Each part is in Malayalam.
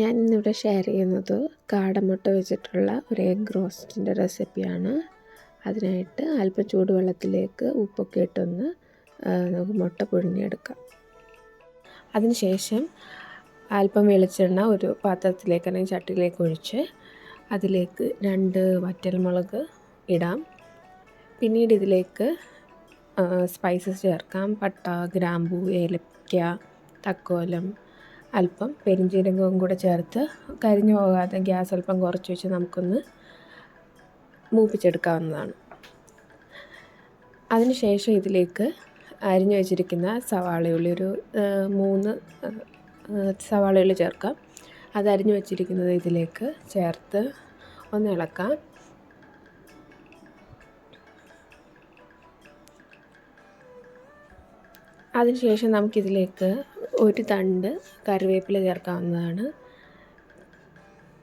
ഞാൻ ഇന്നിവിടെ ഷെയർ ചെയ്യുന്നത് കാടമുട്ട വെച്ചിട്ടുള്ള ഒരു എഗ് റോസ്റ്റിന്റെ റെസിപ്പിയാണ് അതിനായിട്ട് അല്പം ചൂടുവെള്ളത്തിലേക്ക് ഉപ്പൊക്കെ ഇട്ടൊന്ന് നമുക്ക് മുട്ട പുഴുങ്ങിയെടുക്കാം. അതിനുശേഷം അല്പം വെളിച്ചെണ്ണ ഒരു പാത്രത്തിലേക്ക് അല്ലെങ്കിൽ ചട്ടിയിലേക്ക് ഒഴിച്ച് അതിലേക്ക് രണ്ട് വറ്റൽമുളക് ഇടാം. പിന്നീട് ഇതിലേക്ക് സ്പൈസസ് ചേർക്കാം. പട്ട ഗ്രാമ്പൂ ഏലക്ക തക്കോലം അല്പം പെരിഞ്ജീരകവും കൂടെ ചേർത്ത് കരിഞ്ഞു പോകാതെ ഗ്യാസ് അല്പം കുറച്ച് വെച്ച് നമുക്കൊന്ന് മൂപ്പിച്ചെടുക്കാവുന്നതാണ്. അതിനുശേഷം ഇതിലേക്ക് അരിഞ്ഞു വെച്ചിരിക്കുന്ന സവാളയുള്ളി ഒരു മൂന്ന് സവാളയുള്ളി ചേർക്കാം. അത് അരിഞ്ഞു വെച്ചിരിക്കുന്നത് ഇതിലേക്ക് ചേർത്ത് ഒന്ന് ഇളക്കാം. അതിനുശേഷം നമുക്കിതിലേക്ക് ഒരു തണ്ട് കറിവേപ്പില ചേർക്കാവുന്നതാണ്.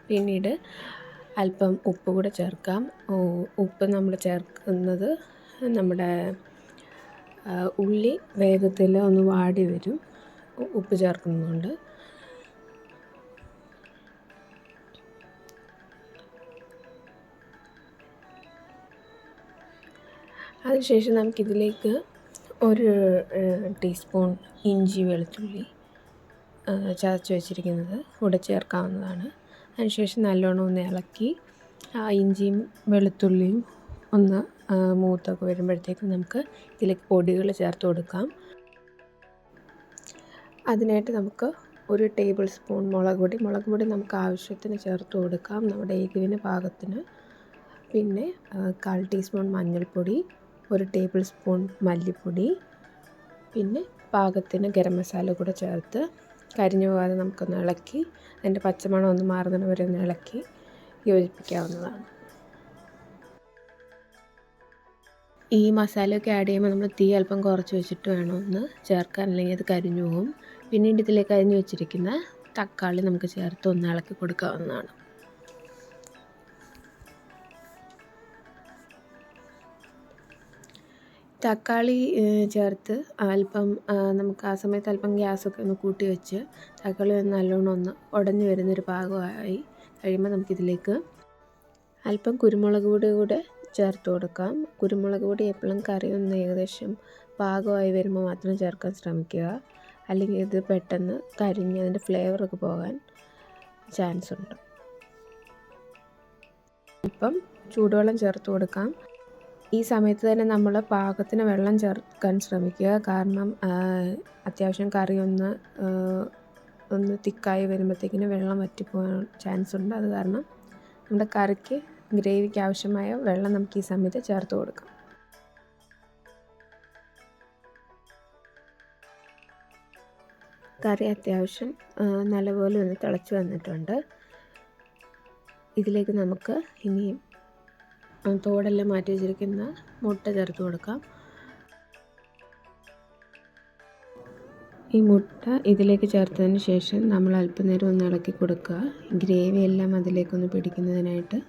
പിന്നീട് അല്പം ഉപ്പ് കൂടെ ചേർക്കാം. ഉപ്പ് നമ്മൾ ചേർക്കുന്നത് നമ്മുടെ ഉള്ളി വേഗത്തിൽ ഒന്ന് വാടി വരും. ഉപ്പ് ചേർക്കുന്നതുകൊണ്ട്. അതിനുശേഷം നമുക്കിതിലേക്ക് ഒരു ടീസ്പൂൺ ഇഞ്ചി വെളുത്തുള്ളി ചതച്ച് വെച്ചിരിക്കുന്നത് കൂടെ ചേർക്കാവുന്നതാണ്. അതിനുശേഷം നല്ലോണം ഒന്ന് ഇളക്കി ആ ഇഞ്ചിയും വെളുത്തുള്ളിയും ഒന്ന് മൂത്തൊക്കെ വരുമ്പോഴത്തേക്കും നമുക്ക് ഇതിലേക്ക് പൊടികൾ ചേർത്ത് കൊടുക്കാം. അതിനായിട്ട് നമുക്ക് ഒരു ടേബിൾ സ്പൂൺ മുളക് പൊടി മുളക് പൊടി നമുക്ക് ആവശ്യത്തിന് ചേർത്ത് കൊടുക്കാം നമ്മുടെ എരിവിന് പാകത്തിന്. പിന്നെ കാൽ ടീസ്പൂൺ മഞ്ഞൾപ്പൊടി ഒരു ടേബിൾ സ്പൂൺ മല്ലിപ്പൊടി പിന്നെ പാകത്തിന് ഗരം മസാല കൂടെ ചേർത്ത് കരിഞ്ഞു പോകാതെ നമുക്കൊന്ന് ഇളക്കി അതിന്റെ പച്ചമണം ഒന്ന് മാറുന്നത് വരെ ഒന്ന് ഇളക്കി യോജിപ്പിക്കാവുന്നതാണ്. ഈ മസാലയൊക്കെ ആഡ് ചെയ്യുമ്പോൾ നമ്മൾ തീ അല്പം കുറച്ച് വെച്ചിട്ട് വേണം ഒന്ന് ചേർക്കാൻ അല്ലെങ്കിൽ അത് കരിഞ്ഞു പോകും. പിന്നീട് ഇതിലേക്ക് അരിഞ്ഞു വെച്ചിരിക്കുന്ന തക്കാളി നമുക്ക് ചേർത്ത് ഒന്ന് ഇളക്കി കൊടുക്കാവുന്നതാണ്. തക്കാളി ചേർത്ത് അല്പം നമുക്ക് ആ സമയത്ത് അല്പം ഗ്യാസൊക്കെ ഒന്ന് കൂട്ടി വെച്ച് തക്കാളി ഒന്ന് നല്ലോണം ഒന്ന് ഉടഞ്ഞു വരുന്നൊരു പാകമായി കഴിയുമ്പോൾ നമുക്കിതിലേക്ക് അല്പം കുരുമുളക് പൊടി കൂടെ ചേർത്ത് കൊടുക്കാം. കുരുമുളക് പൊടി എപ്പോഴും കറി ഒന്ന് ഏകദേശം പാകമായി വരുമ്പോൾ മാത്രം ചേർക്കാൻ ശ്രമിക്കുക. അല്ലെങ്കിൽ ഇത് പെട്ടെന്ന് കരിഞ്ഞ് അതിന്റെ ഫ്ലേവറൊക്കെ പോകാൻ ചാൻസ് ഉണ്ട് ഇപ്പം ചൂടുവെള്ളം ചേർത്ത് കൊടുക്കാം. ഈ സമയത്ത് തന്നെ നമ്മൾ പാകത്തിന് വെള്ളം ചേർക്കാൻ ശ്രമിക്കുക. കാരണം അത്യാവശ്യം കറി ഒന്ന് ഒന്ന് തിക്കായി വരുമ്പോഴത്തേക്കിന് വെള്ളം വറ്റിപ്പോകാൻ ചാൻസ് ഉണ്ട്. അത് കാരണം നമ്മുടെ കറിക്ക് ഗ്രേവിക്ക് ആവശ്യമായ വെള്ളം നമുക്ക് ഈ സമയത്ത് ചേർത്ത് കൊടുക്കാം. കറി അത്യാവശ്യം നല്ലപോലെ ഒന്ന് തിളച്ച് വന്നിട്ടുണ്ട്. ഇതിലേക്ക് നമുക്ക് ഇനിയും തോടെല്ലാം മാറ്റി വെച്ചിരിക്കുന്ന മുട്ട ചേർത്ത് കൊടുക്കാം. ഈ മുട്ട ഇതിലേക്ക് ചേർത്തതിന് ശേഷം നമ്മൾ അല്പനേരം ഒന്ന് ഇളക്കി കൊടുക്കുക. ഗ്രേവി എല്ലാം അതിലേക്കൊന്ന് പിടിക്കുന്നതിനായിട്ട്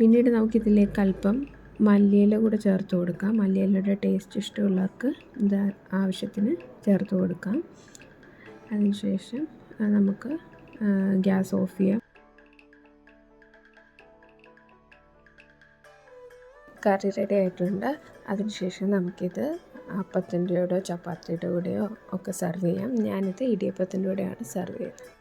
പിന്നീട് നമുക്കിതിലേക്ക് അല്പം മല്ലിയില കൂടെ ചേർത്ത് കൊടുക്കാം. മല്ലിയിലയുടെ ടേസ്റ്റ് ഇഷ്ടമുള്ളവർക്ക് ഇത് ആവശ്യത്തിന് ചേർത്ത് കൊടുക്കാം. അതിനുശേഷം നമുക്ക് ഗ്യാസ് ഓഫ് ചെയ്യാം. കറി റെഡി ആയിട്ടുണ്ട്. അതിനുശേഷം നമുക്കിത് അപ്പത്തിന്റെ കൂടെയോ ചപ്പാത്തിയുടെ കൂടെയോ ഒക്കെ സെർവ് ചെയ്യാം. ഞാനിത് ഇടിയപ്പത്തിന്റെ കൂടെയാണ് സെർവ് ചെയ്യുന്നത്.